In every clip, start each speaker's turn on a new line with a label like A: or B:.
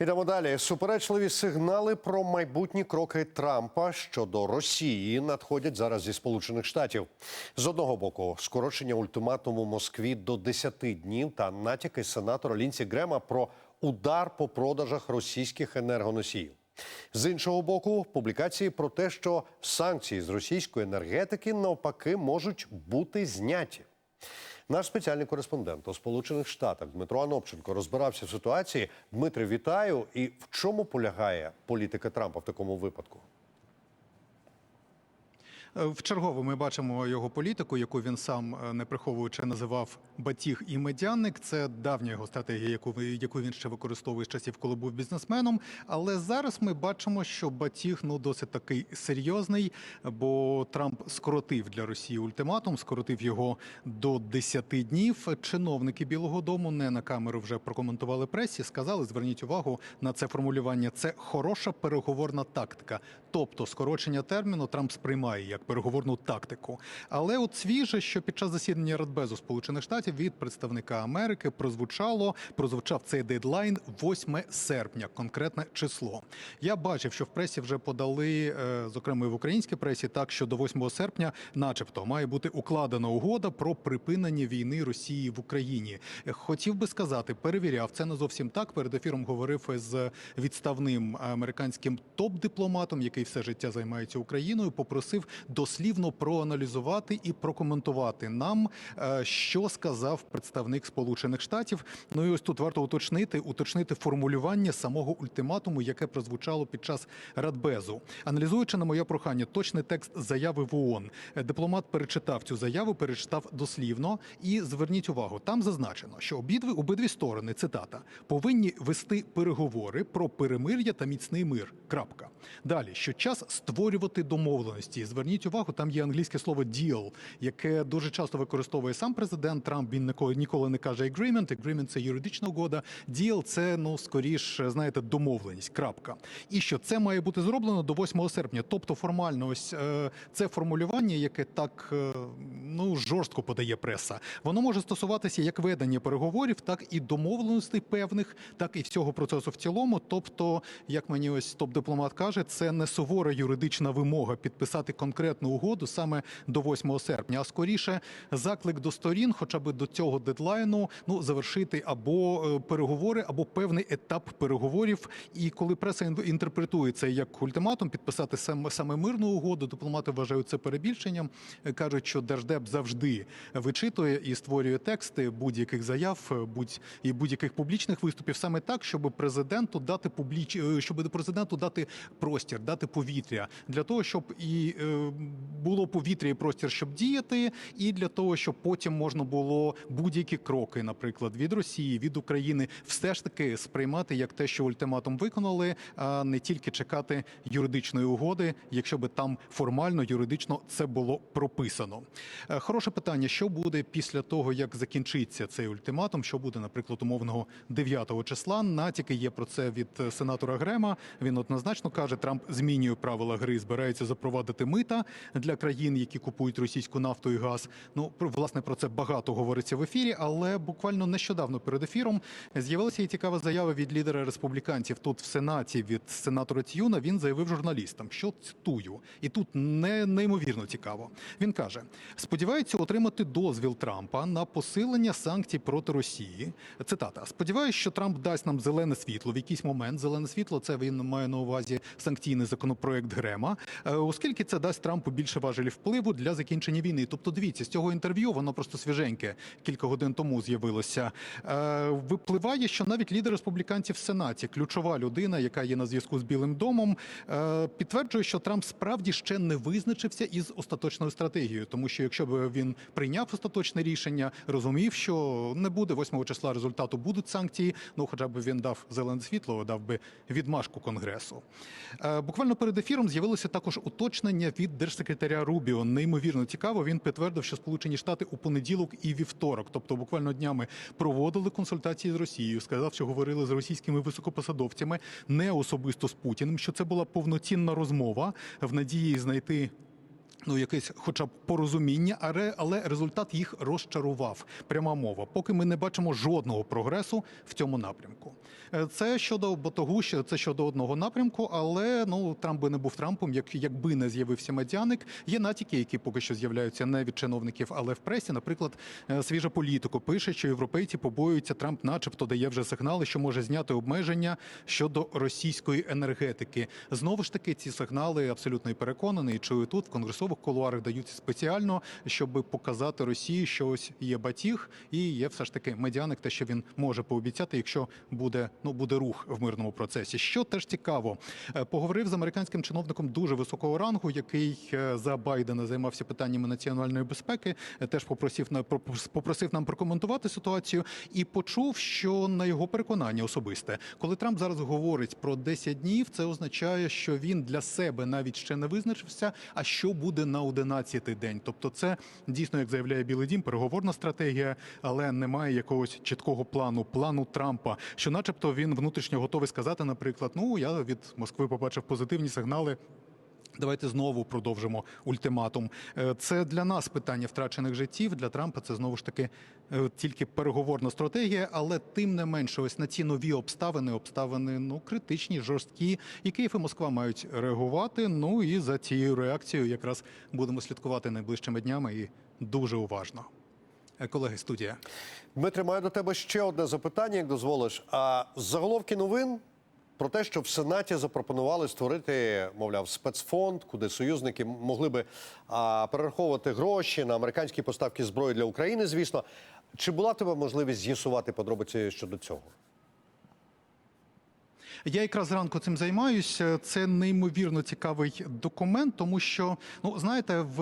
A: Ідемо далі. Суперечливі сигнали про майбутні кроки Трампа щодо Росії надходять зараз зі Сполучених Штатів. З одного боку, скорочення ультиматуму Москві до 10 днів та натяки сенатора Лінсі Грема про удар по продажах російських енергоносіїв. З іншого боку, публікації про те, що санкції з російської енергетики навпаки можуть бути зняті. Наш спеціальний кореспондент у Сполучених Штатах Дмитро Анопченко розбирався в ситуації. Дмитре, вітаю. І в чому полягає політика Трампа в такому випадку?
B: В чергове ми бачимо його політику, яку він сам е, не приховуючи називав батіг і медяник. Це давня його стратегія, яку яку він ще використовує з часів, коли був бізнесменом. Але зараз ми бачимо, що батіг ну досить такий серйозний, бо Трамп скоротив для Росії ультиматум, скоротив його до 10 днів. Чиновники Білого Дому не на камеру вже прокоментували пресі. Сказали, зверніть увагу на це формулювання. Це хороша переговорна тактика. Тобто скорочення терміну Трамп сприймає як переговорну тактику. Але от свіже, що під час засідання Радбезу Сполучених Штатів від представника Америки прозвучало, прозвучав цей дедлайн 8 серпня, конкретне число. Я бачив, що в пресі вже подали, е, зокрема і в українській пресі, так що до 8 серпня, начебто, має бути укладена угода про припинення війни Росії в Україні. Хотів би сказати, перевіряв це не зовсім так. Перед ефіром говорив з відставним американським топ-дипломатом, який все життя займається Україною. Попросив дослівно проаналізувати і прокоментувати нам, е, що сказав представник Сполучених Штатів. Ну і ось тут варто уточнити, уточнити формулювання самого ультиматуму, яке прозвучало під час Радбезу. Аналізуючи на моє прохання, точний текст заяви в ООН, е, дипломат перечитав цю заяву, перечитав дослівно. І зверніть увагу, там зазначено, що обидві обидві сторони цитата повинні вести переговори про перемир'я та міцний мир. Крапка. Далі, що час створювати домовленості. Зверніть увагу, там є англійське слово «deal», яке дуже часто використовує сам президент Трамп. Він ніколи, не каже agreement. Agreement – це юридична угода. Deal – це ну скоріш, знаєте, домовленість. Крапка. І що це має бути зроблено до 8 серпня. Тобто, формально, ось е, це формулювання, яке так е, ну жорстко подає преса. Воно може стосуватися як ведення переговорів, так і домовленостей певних, так і всього процесу в цілому. Тобто, як мені ось топ-дипломат каже, це не сувора юридична вимога підписати конкретну угоду саме до 8 серпня, а скоріше заклик до сторін, хоча б до цього дедлайну, ну завершити або е, переговори, або певний етап переговорів. І коли преса ін- інтерпретує це як ультиматум, підписати саме, мирну угоду, дипломати вважають це перебільшенням. Е, кажуть, що держдеп завжди вичитує і створює тексти будь-яких заяв, е, будь і будь-яких публічних виступів саме так, щоб президенту дати публіч, щоб президенту дати простір, дати повітря для того, щоб і е, було повітря і простір, щоб діяти, і для того, щоб потім можна було будь-які кроки, наприклад, від Росії, від України, все ж таки сприймати як те, що ультиматум виконали, а не тільки чекати юридичної угоди, якщо би там формально юридично це було прописано. Е, Хороше питання: що буде після того, як закінчиться цей ультиматум? Що буде, наприклад, умовного 9 числа? Натяки є про це від е, сенатора Грема. Він однозначно каже, Трамп змінює правила гри, збирається запровадити мита для країн, які купують російську нафту і газ. Ну власне про це багато говориться в ефірі, але буквально нещодавно перед ефіром з'явилася і цікава заява від лідера республіканців тут в сенаті від сенатора Т'юна. Він заявив журналістам, що цитую, і тут не неймовірно цікаво. Він каже: сподівається отримати дозвіл Трампа на посилення санкцій проти Росії. Цитата: сподіваюся, що Трамп дасть нам зелене світло в якийсь момент. Зелене світло це він має на увазі санкційний законопроект Грема, е, оскільки це дасть Трампу більше важелів впливу для закінчення війни. Тобто, дивіться, з цього інтерв'ю воно просто свіженьке кілька годин тому з'явилося. Е, Випливає, що навіть лідер республіканців в Сенаті, ключова людина, яка є на зв'язку з Білим домом, е, підтверджує, що Трамп справді ще не визначився із остаточною стратегією, тому що якщо б він прийняв остаточне рішення, розумів, що не буде 8 числа результату, будуть санкції. Ну, хоча б він дав зелене світло, дав би відмашку конгресу. Е, Буквально перед ефіром з'явилося також уточнення від держсекретаря Рубіо. Неймовірно цікаво. Він підтвердив, що Сполучені Штати у понеділок і вівторок, тобто буквально днями, проводили консультації з Росією. Сказав, що говорили з російськими високопосадовцями, не особисто з Путіним. Що це була повноцінна розмова в надії знайти Ну, якесь, хоча б порозуміння, але, але результат їх розчарував. Пряма мова. Поки ми не бачимо жодного прогресу в цьому напрямку. Е, Це щодо Ботогуща, це щодо одного напрямку, але ну Трамп би не був Трампом, як якби не з'явився медяник. Є натяки, які поки що з'являються не від чиновників, але в пресі. Наприклад, е, свіжа політико пише, що європейці побоюються, Трамп, начебто, дає вже сигнали, що може зняти обмеження щодо російської енергетики. Знову ж таки, ці сигнали абсолютно переконаний. Чую тут в конгресових кулуарах даються спеціально, щоб показати Росії, що ось є батіг і є все ж таки медіаник, те, що він може пообіцяти, якщо буде ну буде рух в мирному процесі. Що теж цікаво, Е, поговорив з американським чиновником дуже високого рангу, який е, за Байдена займався питаннями національної безпеки. Е, Теж попросив попросив нам прокоментувати ситуацію і почув, що на його переконання особисте, коли Трамп зараз говорить про 10 днів, це означає, що він для себе навіть ще не визначився. А що буде на 11-й день? Тобто, це дійсно, як заявляє Білий Дім, переговорна стратегія, але немає якогось чіткого плану, плану Трампа, що, начебто, він внутрішньо готовий сказати, наприклад, ну я від Москви побачив позитивні сигнали. Давайте знову продовжимо ультиматум. Е, Це для нас питання втрачених життів. Для Трампа це знову ж таки е, тільки переговорна стратегія, але тим не менше, ось на ці нові обставини, обставини ну критичні, жорсткі, і Київ і Москва мають реагувати. Ну і за цією реакцією якраз будемо слідкувати найближчими днями і дуже уважно. Е, Колеги, студія.
A: Дмитре, маю до тебе ще одне запитання, як дозволиш. А заголовки новин про те, що в Сенаті запропонували створити, мовляв, спецфонд, куди союзники могли би а, перераховувати гроші на американські поставки зброї для України. Звісно, чи була тебе можливість з'ясувати подробиці щодо цього?
B: Я якраз зранку цим займаюся. Це неймовірно цікавий документ, тому що ну знаєте, в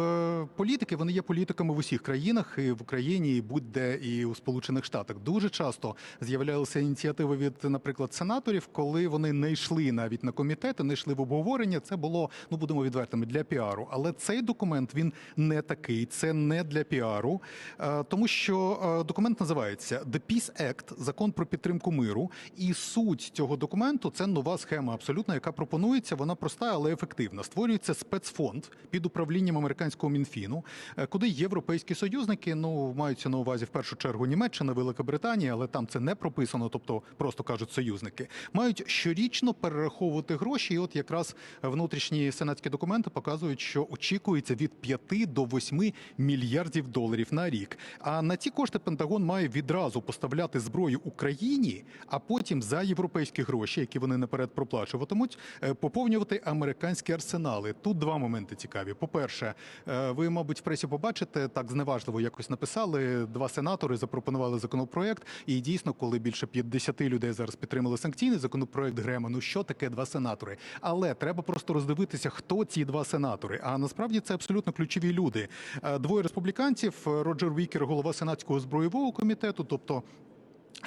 B: політики вони є політиками в усіх країнах, і в Україні, і будь-де, і у Сполучених Штатах. Дуже часто з'являлися ініціативи від, наприклад, сенаторів, коли вони не йшли навіть на комітети, не йшли в обговорення. Це було, ну будемо відвертими, для піару. Але цей документ він не такий, це не для піару, е, тому що е, документ називається The Peace Act, закон про підтримку миру. І суть цього документу це нова схема, абсолютно, яка пропонується. Вона проста, але ефективна. Створюється спецфонд під управлінням американського мінфіну, е, куди європейські союзники ну маються на увазі в першу чергу Німеччина, Велика Британія, але там це не прописано, тобто просто кажуть союзники, мають щорічно перераховувати гроші. І от якраз внутрішні сенатські документи показують, що очікується від 5 до 8 мільярдів доларів на рік. А на ці кошти Пентагон має відразу поставляти зброю Україні, а потім за європейські гроші, які вони наперед проплачуватимуть, е, поповнювати американські арсенали. Тут два моменти цікаві. По-перше, е, ви, мабуть, в пресі побачите так зневажливо якось написали. Два сенатори запропонували законопроект. І дійсно, коли більше 50 людей зараз підтримали санкційний законопроект Грема, ну що таке два сенатори? Але треба просто роздивитися, хто ці два сенатори. А насправді це абсолютно ключові люди. Е, Двоє республіканців: Роджер Вікер, голова сенатського збройового комітету, тобто.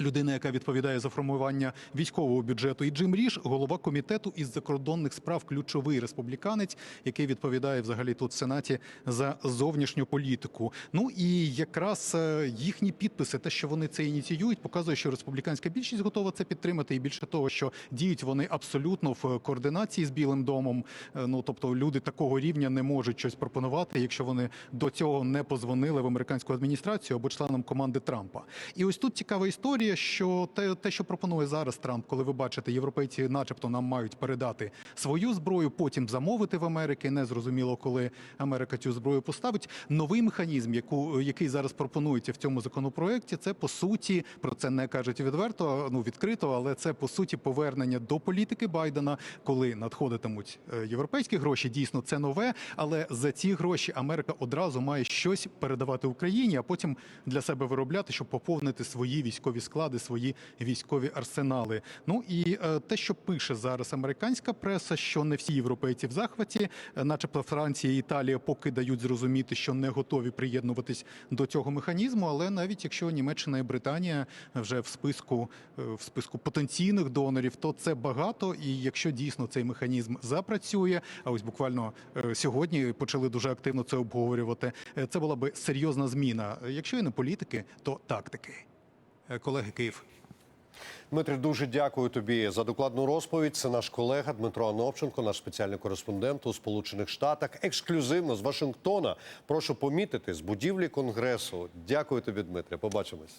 B: Людина, яка відповідає за формування військового бюджету, і Джим Ріш, голова комітету із закордонних справ, ключовий республіканець, який відповідає взагалі тут в сенаті за зовнішню політику. Ну і якраз е, їхні підписи, те, що вони це ініціюють, показує, що республіканська більшість готова це підтримати. І більше того, що діють вони абсолютно в координації з Білим домом. Е, Ну тобто люди такого рівня не можуть щось пропонувати, якщо вони до цього не позвонили в американську адміністрацію або членам команди Трампа. І ось тут цікава історія, що те, те, що пропонує зараз Трамп, коли ви бачите, європейці, начебто, нам мають передати свою зброю, потім замовити в Америки. Не зрозуміло, коли Америка цю зброю поставить. Новий механізм, яку який зараз пропонується в цьому законопроекті, це по суті про це не кажуть відверто, ну відкрито, але це по суті повернення до політики Байдена, коли надходитимуть е, європейські гроші. Дійсно, це нове, але за ці гроші Америка одразу має щось передавати Україні, а потім для себе виробляти, щоб поповнити свої військові склади, свої військові арсенали. Ну і е, те, що пише зараз американська преса, що не всі європейці в захваті, е, начебто Франція і Італія поки дають зрозуміти, що не готові приєднуватись до цього механізму. Але навіть якщо Німеччина і Британія вже в списку е, в списку потенційних донорів, то це багато. І якщо дійсно цей механізм запрацює, а ось буквально сьогодні почали дуже активно це обговорювати. Це була би серйозна зміна. Якщо і не політики, то тактики. Е, Колеги Київ.
A: Дмитрий, дуже дякую тобі за докладну розповідь. Це наш колега Дмитро Ановченко, наш спеціальний кореспондент у Сполучених Штатах. Ексклюзивно з Вашингтона. Прошу помітити з будівлі конгресу. Дякую тобі, Дмитре. Побачимось.